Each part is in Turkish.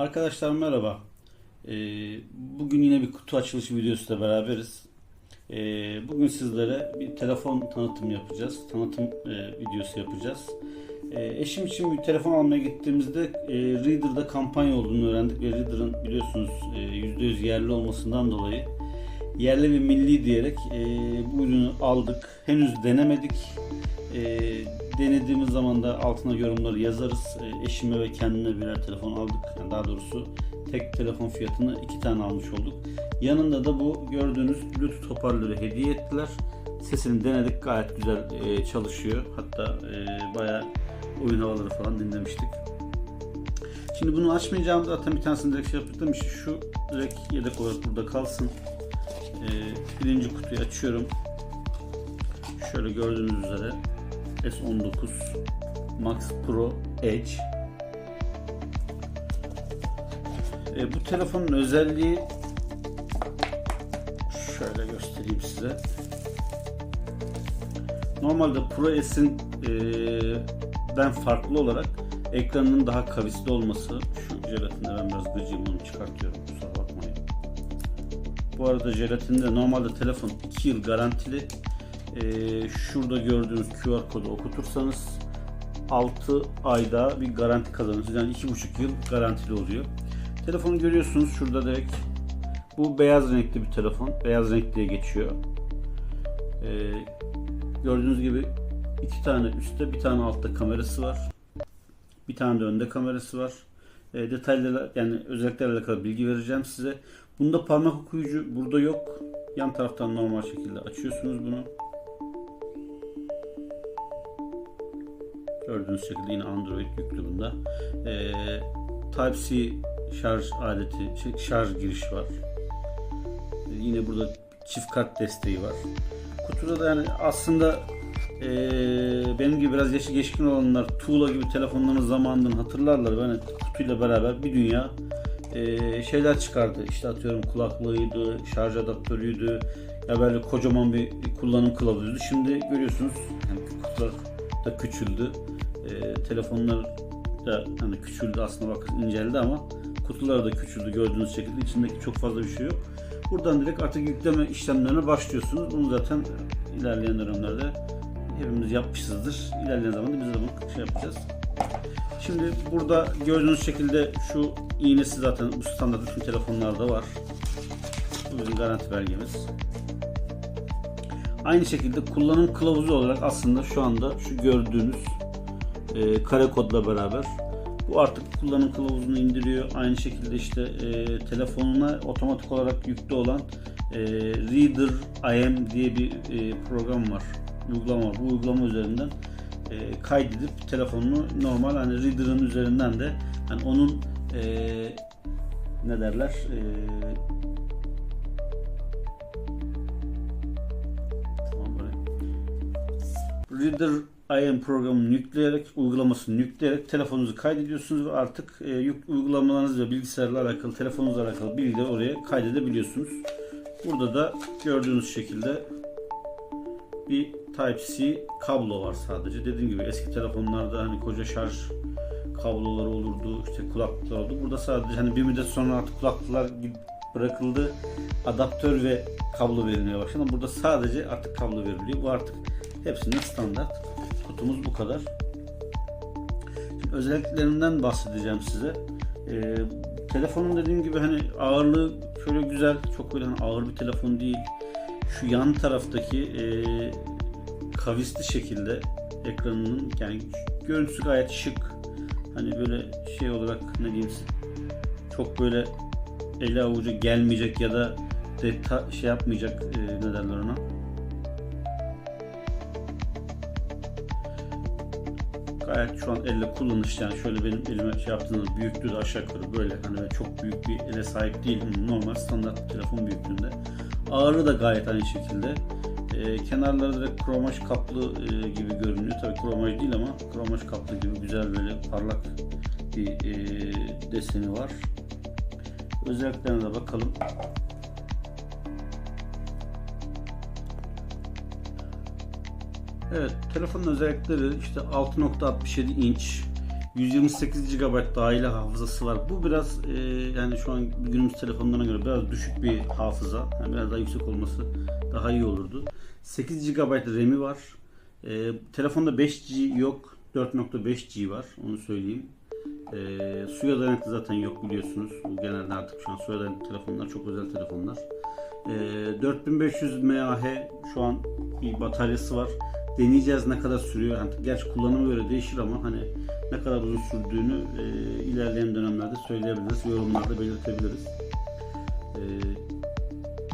Arkadaşlar merhaba. Ee, bugün yine bir kutu açılışı videosuyla beraberiz. Ee, bugün sizlere bir telefon tanıtım yapacağız. Tanıtım e, videosu yapacağız. Ee, eşim için bir telefon almaya gittiğimizde e, Reader'da kampanya olduğunu öğrendik ve Reader'ın biliyorsunuz e, %100 yerli olmasından dolayı yerli ve milli diyerek e, bu ürünü aldık. Henüz denemedik. E, denediğimiz zaman da altına yorumları yazarız. E, eşime ve kendime birer telefon aldık. Yani daha doğrusu tek telefon fiyatını iki tane almış olduk. Yanında da bu gördüğünüz Bluetooth hoparlörü hediye ettiler. Sesini denedik gayet güzel e, çalışıyor. Hatta e, bayağı oyun havaları falan dinlemiştik. Şimdi bunu açmayacağım zaten bir tanesini direkt şey yaptım. İşte şu direkt yedek olarak burada kalsın. Ee, birinci kutuyu açıyorum. Şöyle gördüğünüz üzere S19 Max Pro Edge. Ee, bu telefonun özelliği şöyle göstereyim size. Normalde Pro S'in e, den farklı olarak ekranının daha kavisli olması. Şu jelatinde ben biraz gıcıyım onu çıkartıyorum. Kusura bakmayın. Bu arada jelatinde normalde telefon 2 yıl garantili. Ee, şurada gördüğünüz QR kodu okutursanız 6 ayda bir garanti kazanırsınız. Yani 2,5 yıl garantili oluyor. Telefonu görüyorsunuz şurada direkt. Bu beyaz renkli bir telefon. Beyaz renk diye geçiyor. Ee, gördüğünüz gibi iki tane üstte bir tane altta kamerası var. Bir tane de önde kamerası var. E, detaylarla yani özelliklerle alakalı bilgi vereceğim size. Bunda parmak okuyucu burada yok. Yan taraftan normal şekilde açıyorsunuz bunu. Gördüğünüz şekilde yine Android yüklü bunda. E, Type-C şarj aleti, şey, şarj giriş var. E, yine burada çift kart desteği var. Kutuda da yani aslında ee, benim gibi biraz yaşı geçkin olanlar tuğla gibi telefonların zamanından hatırlarlar. Ben kutuyla beraber bir dünya e, şeyler çıkardı. İşte atıyorum kulaklığıydı, şarj adaptörüydü. Ya böyle kocaman bir kullanım kılavuzuydu. Şimdi görüyorsunuz yani kutular da küçüldü. E, telefonlar da hani küçüldü aslında bak inceldi ama kutular da küçüldü gördüğünüz şekilde. içindeki çok fazla bir şey yok. Buradan direkt artık yükleme işlemlerine başlıyorsunuz. Bunu zaten ilerleyen dönemlerde hepimiz yapmışızdır. İlerleyen zamanda biz de bunu şey yapacağız. Şimdi burada gördüğünüz şekilde şu iğnesi zaten bu standart bütün telefonlarda var. Bu bizim garanti belgemiz. Aynı şekilde kullanım kılavuzu olarak aslında şu anda şu gördüğünüz e, kare kodla beraber bu artık kullanım kılavuzunu indiriyor. Aynı şekilde işte e, telefonuna otomatik olarak yüklü olan e, Reader IM diye bir e, program var uygulama bu uygulama üzerinden e, kaydedip telefonunu normal hani reader'ın üzerinden de hani onun e, ne derler e. Reader IM programını yükleyerek, uygulamasını yükleyerek telefonunuzu kaydediyorsunuz ve artık e, yük, uygulamalarınız ve bilgisayarla alakalı, telefonunuzla alakalı bilgileri oraya kaydedebiliyorsunuz. Burada da gördüğünüz şekilde bir Type-C kablo var sadece. Dediğim gibi eski telefonlarda hani koca şarj kabloları olurdu, işte kulaklıklar oldu. Burada sadece hani bir müddet sonra artık kulaklıklar bırakıldı. Adaptör ve kablo verilmeye başladı. Burada sadece artık kablo veriliyor. Bu artık hepsinin standart. Kutumuz bu kadar. Şimdi özelliklerinden bahsedeceğim size. Ee, telefonun dediğim gibi hani ağırlığı şöyle güzel, çok böyle hani ağır bir telefon değil. Şu yan taraftaki e, kavisli şekilde ekranının yani görüntüsü gayet şık. Hani böyle şey olarak ne diyeyim çok böyle ele avucu gelmeyecek ya da deta şey yapmayacak e, ne derler ona. Gayet şu an elle kullanış yani şöyle benim elime şey yaptığınız büyüklüğü de aşağı yukarı böyle hani çok büyük bir ele sahip değil normal standart telefon büyüklüğünde. Ağırlığı da gayet aynı şekilde. E, kenarları direkt kromaj kaplı e, gibi görünüyor. Tabii kromaj değil ama kromaj kaplı gibi güzel böyle parlak bir e, deseni var. Özelliklerine de bakalım. Evet, telefonun özellikleri işte 6.67 inç 128 GB dahili hafızası var. Bu biraz e, yani şu an günümüz telefonlarına göre biraz düşük bir hafıza. Yani biraz daha yüksek olması daha iyi olurdu. 8 GB RAM'i var. E, telefonda 5G yok. 4.5G var. Onu söyleyeyim. E, suya dayanıklı zaten yok biliyorsunuz. Bu genelde artık şu an suya dayanıklı telefonlar çok özel telefonlar. E, 4500 mAh şu an bir bataryası var. Deneyeceğiz ne kadar sürüyor. Yani gerçi kullanıma göre değişir ama hani ne kadar uzun sürdüğünü e, ilerleyen dönemlerde söyleyebiliriz. Yorumlarda belirtebiliriz. E,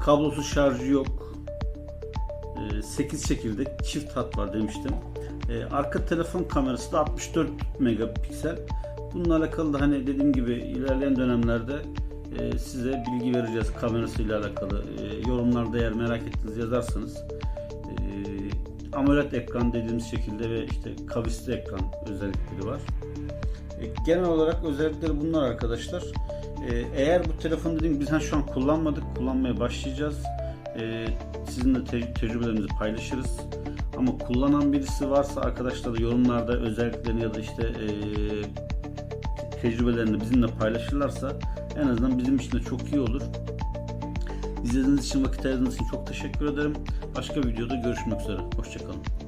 kablosuz şarjı yok. E, 8 çekirdek çift hat var demiştim. E, arka telefon kamerası da 64 megapiksel. Bununla alakalı da hani dediğim gibi ilerleyen dönemlerde e, size bilgi vereceğiz kamerasıyla alakalı. E, yorumlarda eğer merak ettiniz yazarsanız AMOLED ekran dediğimiz şekilde ve işte kavisli ekran özellikleri var. E, genel olarak özellikleri bunlar arkadaşlar. E, eğer bu telefonu dediğim gibi biz şu an kullanmadık, kullanmaya başlayacağız. E, sizinle te- tecrübelerimizi paylaşırız. Ama kullanan birisi varsa arkadaşlar da yorumlarda özelliklerini ya da işte tecrübelerini bizimle paylaşırlarsa en azından bizim için de çok iyi olur. İzlediğiniz için, vakit ayırdığınız için çok teşekkür ederim. Başka bir videoda görüşmek üzere. Hoşçakalın.